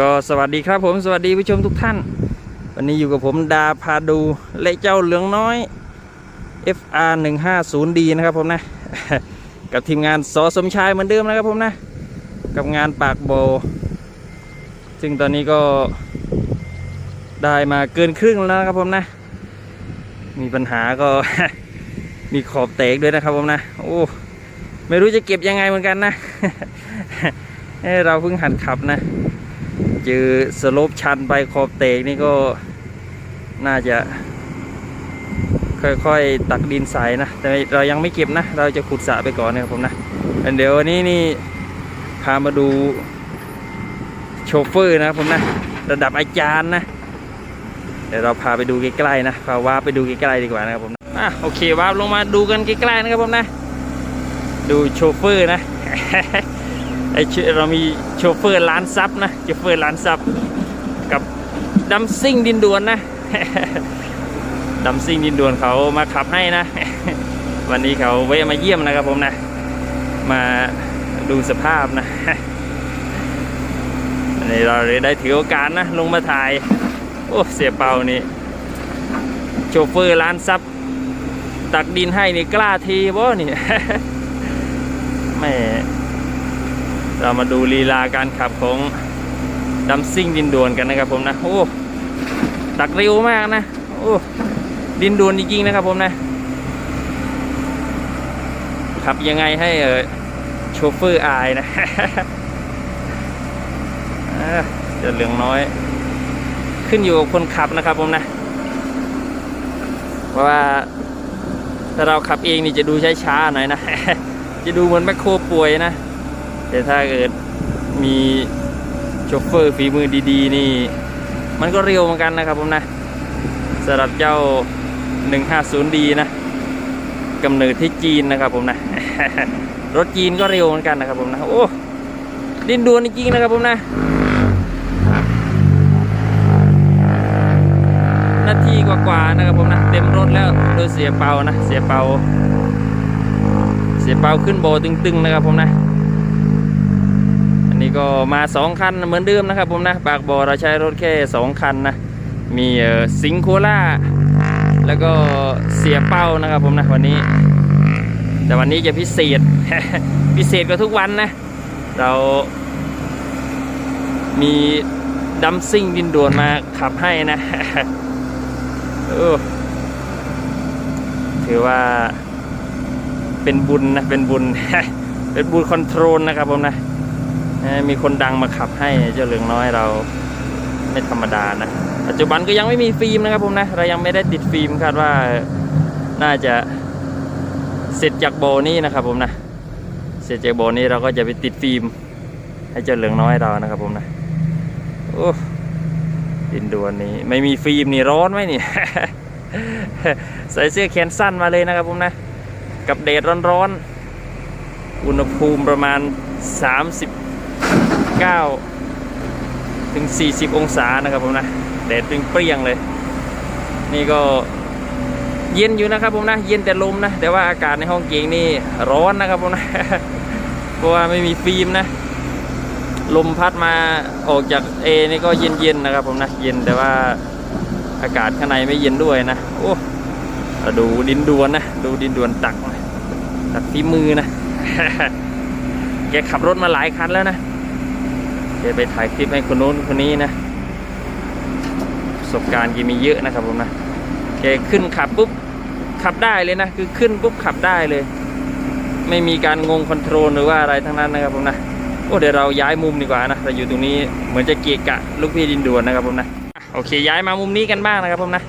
ก็สวัสดีครับผมสวัสดีผู้ชมทุกท่าน วันนี้อยู่กับผมดาพาดูและเจ้าเหลืองน้อย FR 1 5 0 D นะครับผมนะ กับทีมงานสอสมชายเหมือนเดิมนะครับผมนะ กับงานปากโบ ซึ่งตอนนี้ก็ได้มาเกินครึ่งแล้วนะครับผมนะ มีปัญหาก็มีขอบแตกด้วยนะครับผมนะ โอ้ไม่รู้จะเก็บยังไงเหมือนกันนะเเราเพิ่งหัดขับนะ เจอสโลปชันไปขอบเตกนี่ก็น่าจะ ค่อยๆตักดินใส่นะ แต่เรายังไม่เก็บนะ เราจะขุดสระไปก่อนนะครับผมนะเดี๋ยววันนี้นี่พามาดูโชเฟอร์นะครับผมนะ ระดับอาจารย์นะเดี๋ยวเราพาไปดูใกล้ๆนะพาว่าไปดูใกล้ๆดีกว่านะครับผมนะอะโอเควาลงมาดูกันใกล้ๆนะครับผมนะ ดูโชเฟอร์นะ ไอเชเรามีโชเฟอร์ร้านซับนะโชเฟอร์ร้านซับกับดัมซิ่งดินดวนนะดัมซิ่งดินดวนเขามาขับให้นะ วันนี้เขาแวะมาเยี่ยมนะครับผมนะ มาดูสภาพนะอันนี้เราเลยได้ถือโอกาสนะลงมาถ่าย โอ้เสียเปานี่โชเฟอร์ร้านซับตักดินให้นี่กล้าทีบ่นี่แม่ เรามาดูลีลาการขับของดัมซิ่งดินดวนกันนะครับผมนะโอ้ตักเร็วมากนะโอ้ดินดวนจริงๆนะครับผมนะขับยังไงให้เออโชเฟอร์อายนะจะเหลืองน้อย ขึ้นอยู่กับคนขับนะครับผมนะเพราะว่าถ้าเราขับเองนี่จะดูช้าๆหน่อยนะ จะดูเหมือนแมคโครป่วยนะ แต่ถ้าเกิดมีโชเฟอร์ฝีมือดีๆ นี่ มันก็เร็วเหมือนกันนะครับผมนะสำหรับเจ้า 150D นะกำเนิดที่จีนนะครับผมนะ รถจีนก็เร็วเหมือนกันนะครับผมนะ โอ้ดินดวนจริงๆนะครับผมนะ นาทีกว่าๆนะครับผมนะ เต็มรถแล้วโดยเสียเปานะ เสียเปา เสียเปาขึ้นโบตึงๆนะครับผมนะ ก็มาสองคันเหมือนเดิมนะครับผมนะ ปากบ่อเราใช้รถแค่สองคันนะ มีสิงโคล่าแล้วก็เสียเป้านะครับผมนะวันนี้ แต่วันนี้จะพิเศษ พิเศษกว่าทุกวันนะ เรา มีดัมซิ่งดินด่วนมาขับให้นะถือว่าเป็นบุญนะ เป็นบุญ เป็นบุญคอนโทรลนะครับผมนะ มีคนดังมาขับให้เจ้าเหลืองน้อยเราไม่ธรรมดานะ ปัจจุบันก็ยังไม่มีฟิล์มนะครับผมนะ เรายังไม่ได้ติดฟิล์มคาดว่าน่าจะเสร็จจากโบนี้นะครับผมนะ เสร็จจากโบนี้เราก็จะไปติดฟิล์ม ให้เจ้าเหลืองน้อยเรานะครับผมนะโอ้ดินดวนนี้ไม่มีฟิล์มนี่ร้อนไหมนี่ใส่เสื้อแขนสั้นมาเลยนะครับผมนะ กับแดดร้อนๆ อุณหภูมิประมาณ 39ถึง40 องศานะครับผมนะแดดเปรี้ยงเลย นี่ก็เย็นอยู่นะครับผมนะ เย็นแต่ลมนะ แต่ว่าอากาศในห้องเกงนี่ร้อนนะครับผมนะเพราะว่าไม่มีฟิล์มนะลมพัดมาออกจากเอนี่ก็เย็นๆนะครับผมนะ เย็นแต่ว่าอากาศข้างในไม่เย็นด้วยนะโอ้ดูดินดวนนะดูดินดวนตักตักฝีมือนะ แกขับรถมาหลายคันแล้วนะ แกไปถ่ายคลิปให้คนโน้นคนนี้นะประสบการณ์แกมีเยอะนะครับผมนะแกขึ้นขับปุ๊บขับได้เลยนะ คือขึ้นปุ๊บขับได้เลย ไม่มีการงงคอนโทรลหรือว่าอะไรทั้งนั้นนะครับผมนะโอ้เดี๋ยวเราย้ายมุมดีกว่านะเราอยู่ตรงนี้เหมือนจะเกะกะลูกพี่ดินดวนนะครับผมนะโอเคย้ายมามุมนี้กันบ้างนะครับผมนะ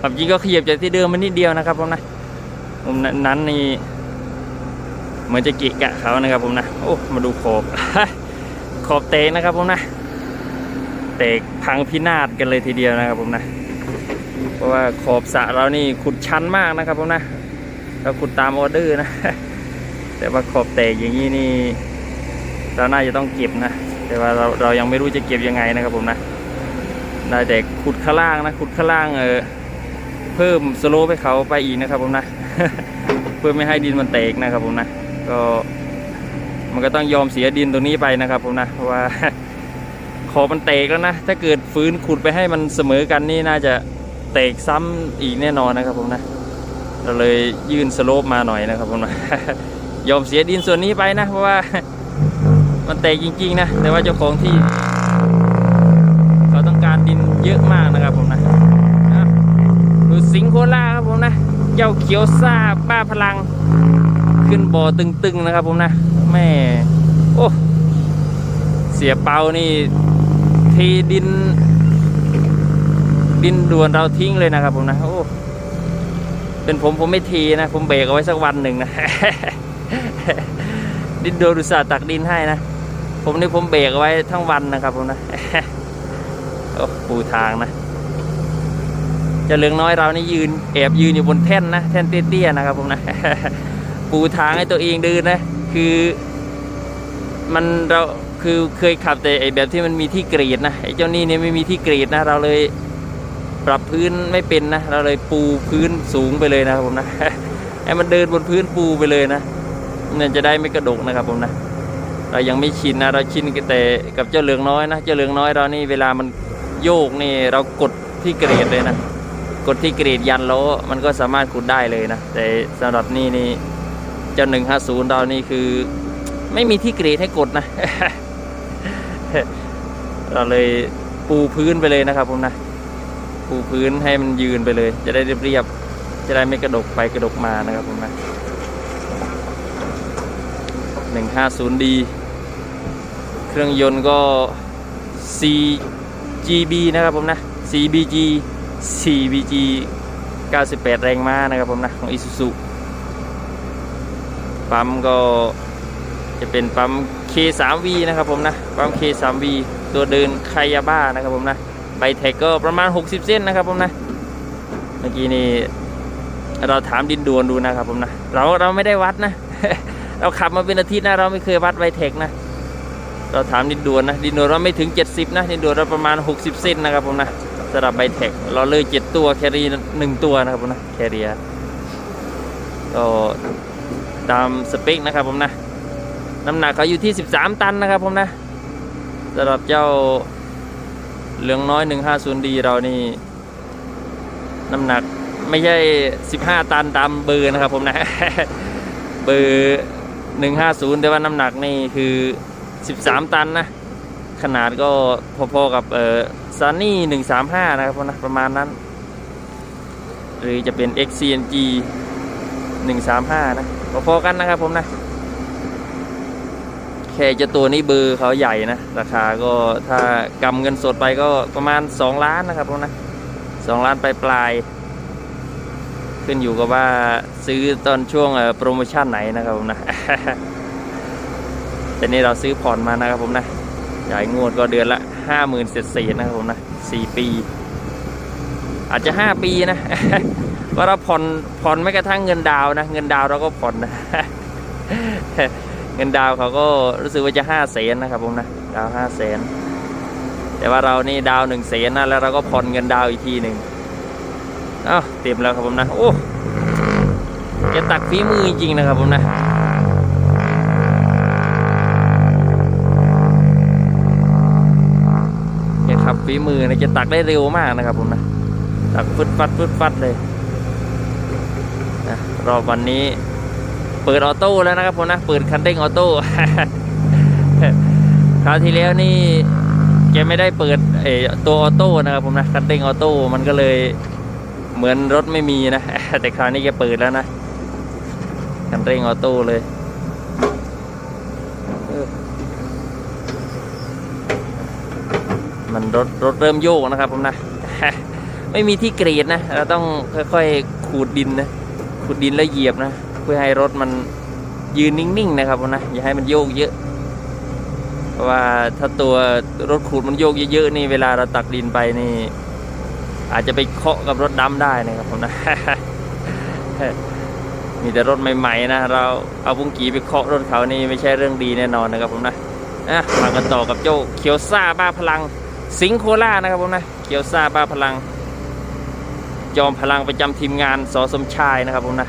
ความจริงก็ขยับจากที่เดิมมานิดเดียวนะครับผมนะมุมนั้นนี่เหมือนจะเกะกะเขานะครับผมนะโอ้มาดูขบ ขอบเตกนะครับผมนะเตกพังพินาศกันเลยทีเดียวนะครับผมนะ เพราะว่าขอบสระเรานี่ขุดชันมากนะครับผมนะเราขุดตามออเดอร์นะ แต่ว่าขอบแตกอย่างนี้นี่เราน่าจะต้องเก็บนะ แต่ว่าเราเรายังไม่รู้จะเก็บยังไงนะครับผมนะได้แต่ขุดข้างล่างนะขุดข้างล่างเออเพิ่มสโลปให้เขาไปอีกนะครับผมนะเพื่อไม่ให้ดินมันแตกนะครับผมนะก็ มันก็ต้องยอมเสียดินตรงนี้ไปนะครับผมนะเพราะว่าขอมันแตกแล้วนะ ถ้าเกิดฟื้นขุดไปให้มันเสมอกันนี่น่าจะแตกซ้ำอีกแน่นอนนะครับผมนะ เราเลยยื่นสโลปมาหน่อยนะครับผมนะยอมเสียดินส่วนนี้ไปนะ เพราะว่ามันแตกจริง ๆ นะ แต่ว่าเจ้าของที่ เขาต้องการดินเยอะมากนะครับผมนะอะดูสิงโคล่าครับผมนะเจ้าเขียวซาป้าพลัง ขึ้นบ่อตึงๆนะครับผมนะ แม่โอ้เสียเปานี่ทีดิน ดินด่วนเราทิ้งเลยนะครับผมนะโอ้เป็นผมผมไม่ทีนะ ผมเบรกเอาไว้สักวันหนึ่งนะ ดินโดนอุตส่าห์ตักดินให้นะ ผมนี่ผมเบรกเอาไว้ทั้งวันนะครับผมนะโอ้ปูทางนะจะเหลืองน้อยเรานี่ยืนแอบยืนอยู่บนแท่นนะแท่นเตี้ยๆนะครับผมนะ ปูทางให้ตัวเองเดินนะ คือมันเราคือเคยขับแต่ไอแบบที่มันมีที่กรีดนะไอเจ้านี่เนี่ยไม่มีที่กรีดนะ เราเลยปรับพื้นไม่เป็นนะ เราเลยปูพื้นสูงไปเลยนะครับผมนะให้มันเดินบนพื้นปูไปเลยนะมันจะได้ไม่กระดกนะครับผมนะ เรายังไม่ชินนะเราชินแต่กับเจ้าเหลืองน้อยนะเจ้าเหลืองน้อยเรานี่เวลามันโยกนี่เรากดที่เกรดเลยนะ กดที่เกรดยันล้อมันก็สามารถขุดได้เลยนะ แต่สำหรับนี่นี่ จ้าหนึ่งห้าศูนย์เรานี่คือ ไม่มีที่เกรดให้กดนะ เราเลยปูพื้นไปเลยนะครับผมนะ ปูพื้นให้มันยืนไปเลย จะได้เรียบๆจะได้ไม่กระดกไปกระดกมานะครับผมนะ 150D เครื่องยนต์ก็ 4GB นะครับผมนะ 4BG 4BG 98 แรงม้านะครับผมนะ ของ Isuzu ปั๊มก็จะเป็นปั๊ม K3V นะครับผมนะ ปั๊ม K3V ตัวเดินไคยาบ้านะครับผมนะใบแท็กก็ประมาณ 60 เส้นนะครับผมนะ เมื่อกี้นี่เราถามดินดวนดูนะครับผมนะ เราเราไม่ได้วัดนะ เราขับมาเป็นอาทิตย์นะ เราไม่เคยวัดไวเทคนะ เราถามดินดวนนะ ดินดวนเราไม่ถึง 70 นะ ดินดวนเราประมาณ 60 เส้นนะครับผมนะสำหรับไวเทคเราเลย 7 ตัว แครีหนึ่งตัวนะครับผมนะ แครีก็ ตามสเปคนะครับผมนะ น้ำหนักเขาอยู่ที่ 13 ตันนะครับผมนะสำหรับเจ้าเหลืองน้อย 150D เรานี่ น้ำหนักไม่ใช่ 15 ตันตามเบอร์นะครับผมนะ เบอร์ 150 แต่ว่าน้ำหนักนี่คือ 13 ตันนะ ขนาดก็พอๆกับเอ่อซานี่ 135 นะครับผมนะ ประมาณนั้น หรือจะเป็น XCNG 135 นะ พอๆกันนะครับผมนะ แค่เจะตัวนี้เบอร์เขาใหญ่นะ ราคาก็ถ้ากำเงินสดไปก็ประมาณ 2 ล้านนะครับผมนะ2ล้านปลายปลาย ขึ้นอยู่กับว่าซื้อตอนช่วงโปรโมชั่นไหนนะครับผมนะแต่นี่เราซื้อผ่อนมานะครับผมนะจ่ายงวดก็เดือนละห้าหมื่นเศษๆนะครับผมนะสี่ปี อาจจะห้าปีนะ ว่าเราผ่อนผ่อนไม่กระทั่งเงินดาวนะ เงินดาวเราก็ผ่อนนะ เงินดาวเขาก็รู้สึกว่าจะห้าแสนนะครับผมนะ ดาวห้าแสนแต่ว่าเรานี่ดาวหนึ่งแสนนะแล้วเราก็ผ่อนเงินดาวอีกทีหนึ่งอ้าวเต็มแล้วครับผมนะ โอ้แกตักฝีมือจริงๆนะครับผมนะแกขับฝีมือนะจะตักได้เร็วมากนะครับผมนะตักฟึดฟัดฟึดฟัดเลย นะรอบวันนี้เปิดออโต้แล้วนะครับผมนะเปิดคันเร่งออโต้คราวที่แล้วนี่แกไม่ได้เปิดเอตัวออโต้นะครับผมนะคันเร่งออโต้มันก็เลยเหมือนรถไม่มีนะ แต่คราวนี้แกเปิดแล้วนะคันเร่งออโต้เลยมันรถรถเริ่มโยกนะครับผมนะ ไม่มีที่เกรดนะ เราต้องค่อยๆขูดดินนะ ขูดดินแล้วเหยียบนะ เพื่อให้รถมันยืนนิ่งๆนะครับผมนะอย่าให้มันโยกเยอะเพราะว่าถ้าตัวรถขูดมันโยกเยอะๆนี่เวลาเราตักดินไปนี่ อาจจะไปเคาะกับรถดำได้นะครับผมนะมีแต่รถใหม่ๆนะเราเอาบุ้งกีไปเคาะรถเขานี่ไม่ใช่เรื่องดีแน่นอนนะครับผมนะอะมากันต่อกับโจ้าเขียวซ่าบ้าพลัง สิงโคล่านะครับผมนะเขียวซ่าบ้าพลัง จอมพลังประจำทีมงานสอสมชายนะครับผมนะ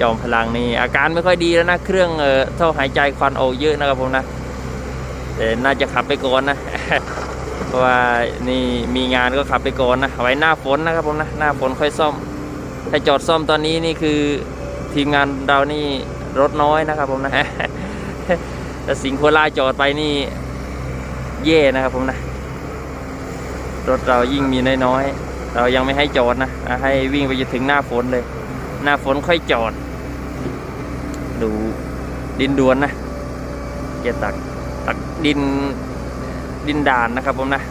จอมพลังนี่อาการไม่ค่อยดีแล้วนะ เครื่องเออท่อหายใจควันออกเยอะนะครับผมนะแต่น่าจะขับไปก่อนนะเพราะว่านี่มีงานก็ขับไปก่อนนะไว้หน้าฝนนะครับผมนะหน้าฝนค่อยซ่อม ถ้าจอดซ่อมตอนนี้นี่คือทีมงานเรานี่รถน้อยนะครับผมนะถ้าสิงโคราจอดไปนี่แย่นะครับผมนะรถเรายิ่งมีน้อยๆ เรายังไม่ให้จอดนะ ให้วิ่งไปจนถึงหน้าฝนเลย หน้าฝนค่อยจอด ดูดินดวนนะแกตักตักดินดินด่านนะครับผมนะ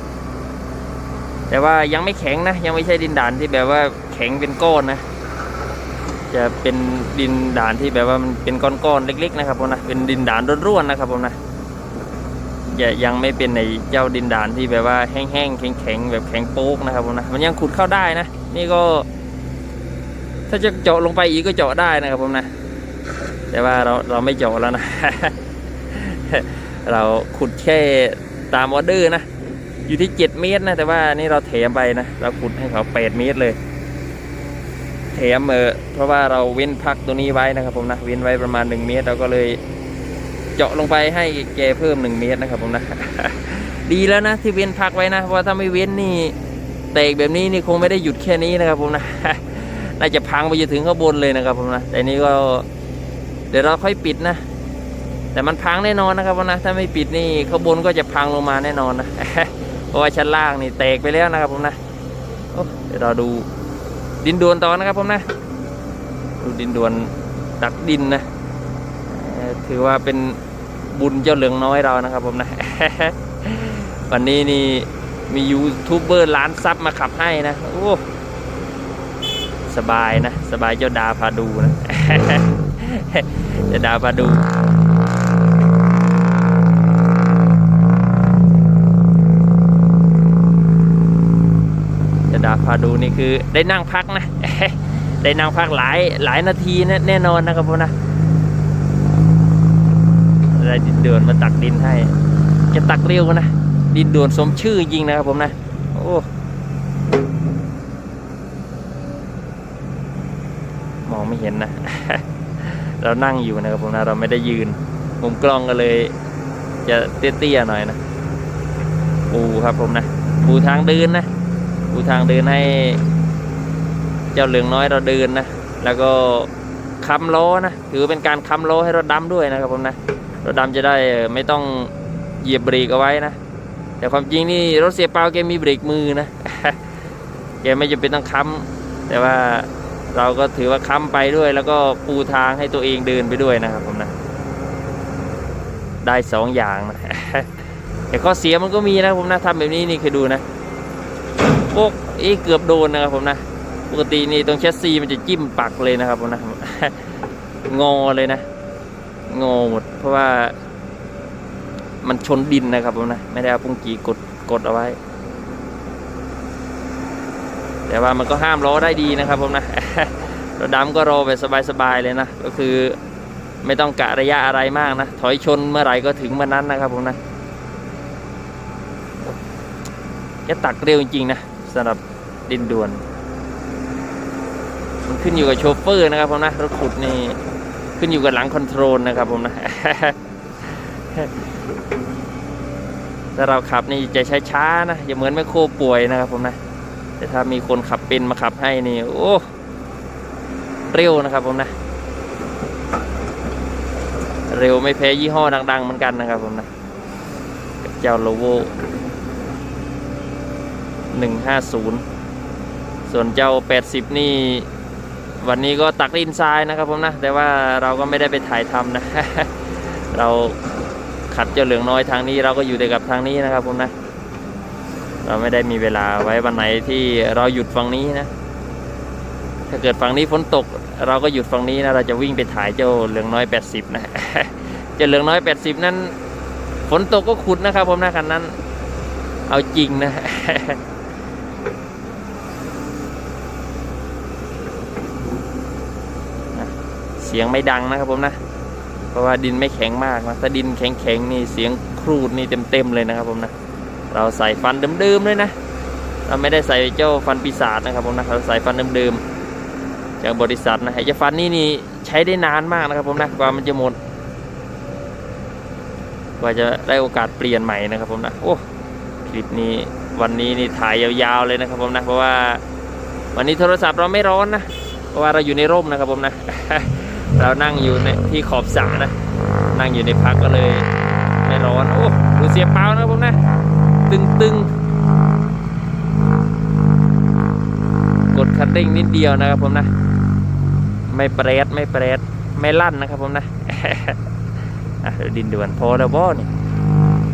แต่ว่ายังไม่แข็งนะ ยังไม่ใช่ดินด่านที่แบบว่าแข็งเป็นก้อนนะ จะเป็นดินด่านที่แบบว่ามันเป็นก้อนๆเล็ก ๆ นะครับผมนะ เป็นดินด่านร่วนๆนะครับผมนะ ยังไม่เป็นในเจ้าดินดานที่แบบว่าแห้งๆแข็งๆแบบแข็งโป๊กนะครับผมนะมันยังขุดเข้าได้นะ นี่ก็ ถ้าจะเจาะลงไปอีกก็เจาะได้นะครับผมนะ แต่ว่าเราเราไม่เจาะแล้วนะ เราขุดแค่ตามออเดอร์นะ อยู่ที่ 7 เมตรนะ แต่ว่านี่เราแถมไปนะ เราขุดให้เขา 8 เมตรเลยแถมเออเพราะว่าเราเว้นพักตัวนี้ไว้นะครับผมนะ เว้นไว้ประมาณ 1 เมตรเราก็เลย เจาะลงไปให้แกเพิ่ม1เมตรนะครับผมนะ ดีแล้วนะที่เว้นพักไว้นะเพราะถ้าไม่เว้นนี่แตกแบบนี้นี่คงไม่ได้หยุดแค่นี้นะครับผมนะน่าจะพังไปจนถึงข้างบนเลยนะครับผมนะแต่นี้ก็เดี๋ยวเราค่อยปิดนะ แต่มันพังแน่นอนนะครับผมนะถ้าไม่ปิดนี่ข้างบนก็จะพังลงมาแน่นอนนะเพราะว่าชั้นล่างนี่แตกไปแล้วนะครับผมนะเดี๋ยวเราดูดินดวนต่อนะครับผมนะ ดูดินดวนตักดินนะ ถือว่าเป็นบุญเจ้าเหลืองน้อยเรานะครับผมนะ วันนี้นี่มียูทูบเบอร์ล้านซับมาขับให้นะ โอ้สบายนะ สบายเจ้าดาพาดูนะ เจ้าดาพาดูจ้าดาพาดูนี่คือได้นั่งพักนะ ได้นั่งพักหลายหลายนาทีแน่นอนนะครับผมนะ ได้ดินเดือนมาตักดินให้ จะตักเร็วนะ ดินด่วนสมชื่อจริงนะครับผมนะ โอ้มองไม่เห็นนะ เรานั่งอยู่นะครับผมนะ เราไม่ได้ยืน มุมกล้องก็เลย จะเตี้ยๆหน่อยนะปูครับผมนะปูทางเดินนะปูทางเดินให้ เจ้าเหลืองน้อยเราเดินนะ แล้วก็ค้ำล้อนะ ถือเป็นการค้ำล้อให้รถดำด้วยนะครับผมนะ รถดำจะได้ไม่ต้องเหยียบเบรกเอาไว้นะ แต่ความจริงนี่รถเสียเปล่าแกมีเบรกมือนะแกไม่จำเป็นต้องค้ำแต่ว่าเราก็ถือว่าค้ำไปด้วย แล้วก็ปูทางให้ตัวเองเดินไปด้วยนะครับผมนะ ได้สองอย่างนะแต่ข้อเสียมันก็มีนะผมนะทำแบบนี้นี่เคยดูนะโอ้เอ๊เกือบโดนนะครับผมนะ ปกตินี่ตรงแชสซีมันจะจิ้มปักเลยนะครับผมนะงอเลยนะ งอหมด เพราะว่ามันชนดินนะครับผมนะ ไม่ได้เอาปุ้งกีกดกดเอาไว้ แต่ว่ามันก็ห้ามล้อได้ดีนะครับผมนะรถดำก็รอแบบสบายๆเลยนะ ก็คือไม่ต้องกะระยะอะไรมากนะ ถอยชนเมื่อไหร่ก็ถึงเมื่อนั้นนะครับผมนะแกตักเร็วจริงๆนะสำหรับดินด่วน มันขึ้นอยู่กับโชเฟอร์นะครับผมนะรถขุดนี่ ขึ้นอยู่กับหลังคอนโทรลนะครับผมนะถ้าเราขับนี่จะใช้านะอย่าเหมือนแมคโคป่วยนะครับผมนะ แต่ถ้ามีคนขับเป็นมาขับให้นี่ โอ้เร็วนะครับผมนะ เร็วไม่แพ้ยี่ห้อดัง ๆ เหมือนกันนะครับผมนะเจ้าโลโวหนึ่งห้าศูนย์ส่วนเจ้าแปดสิบนี่ วันนี้ก็ตักดินทรายนะครับผมนะ แต่ว่าเราก็ไม่ได้ไปถ่ายทำนะ เราขัดเจ้าเหลืองน้อยทางนี้เราก็อยู่แต่กับทางนี้นะครับผมนะ เราไม่ได้มีเวลาไว้วันไหนที่เราหยุดฝั่งนี้นะ ถ้าเกิดฝั่งนี้ฝนตก เราก็หยุดฝั่งนี้นะ เราจะวิ่งไปถ่ายเจ้าเหลืองน้อย 80 นะ เจ้าเหลืองน้อย 80 นั้นฝนตกก็ขุดนะครับผมนะคันนั้น เอาจริงนะ สียงไม่ดังนะครับผมนะ เพราะว่าดินไม่แข็งมากนะ ถ้าดินแข็งๆนี่เสียงครูดนี่เต็มๆเลยนะครับผมนะ เราใส่ฟันเดิมๆเลยนะ เราไม่ได้ใส่เจ้าฟันปีศาจนะครับผมนะ เราใส่ฟันเดิมๆจากบริษัทนะไอ้เจ้าฟันนี่นี่ใช้ได้นานมากนะครับผมนะ กว่ามันจะหมด กว่าจะได้โอกาสเปลี่ยนใหม่นะครับผมนะ โอ้คลิปนี้วันนี้นี่ถ่ายยาวๆเลยนะครับผมนะ เพราะว่าวันนี้โทรศัพท์เราไม่ร้อนนะ เพราะว่าเราอยู่ในร่มนะครับผมนะ เรานั่งอยู่ในที่ขอบสระนะ นั่งอยู่ในพักก็เลยไม่ร้อน โอ้ดูเสียเปล่านะผมนะ ตึงตึงๆกดคันเร่งนิดเดียวนะครับผมนะ ไม่เปรดไม่เปรดไม่ลั่นนะครับผมนะดินด่วนพอแล้วบ่นี่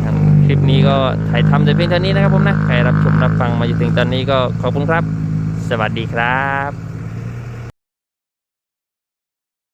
ครับคลิปนี้ก็ถ่ายทำแต่เพียงเท่านี้นะครับผมนะ ใครรับชมรับฟังมาจนถึงตอนนี้ก็ขอบคุณครับ สวัสดีครับ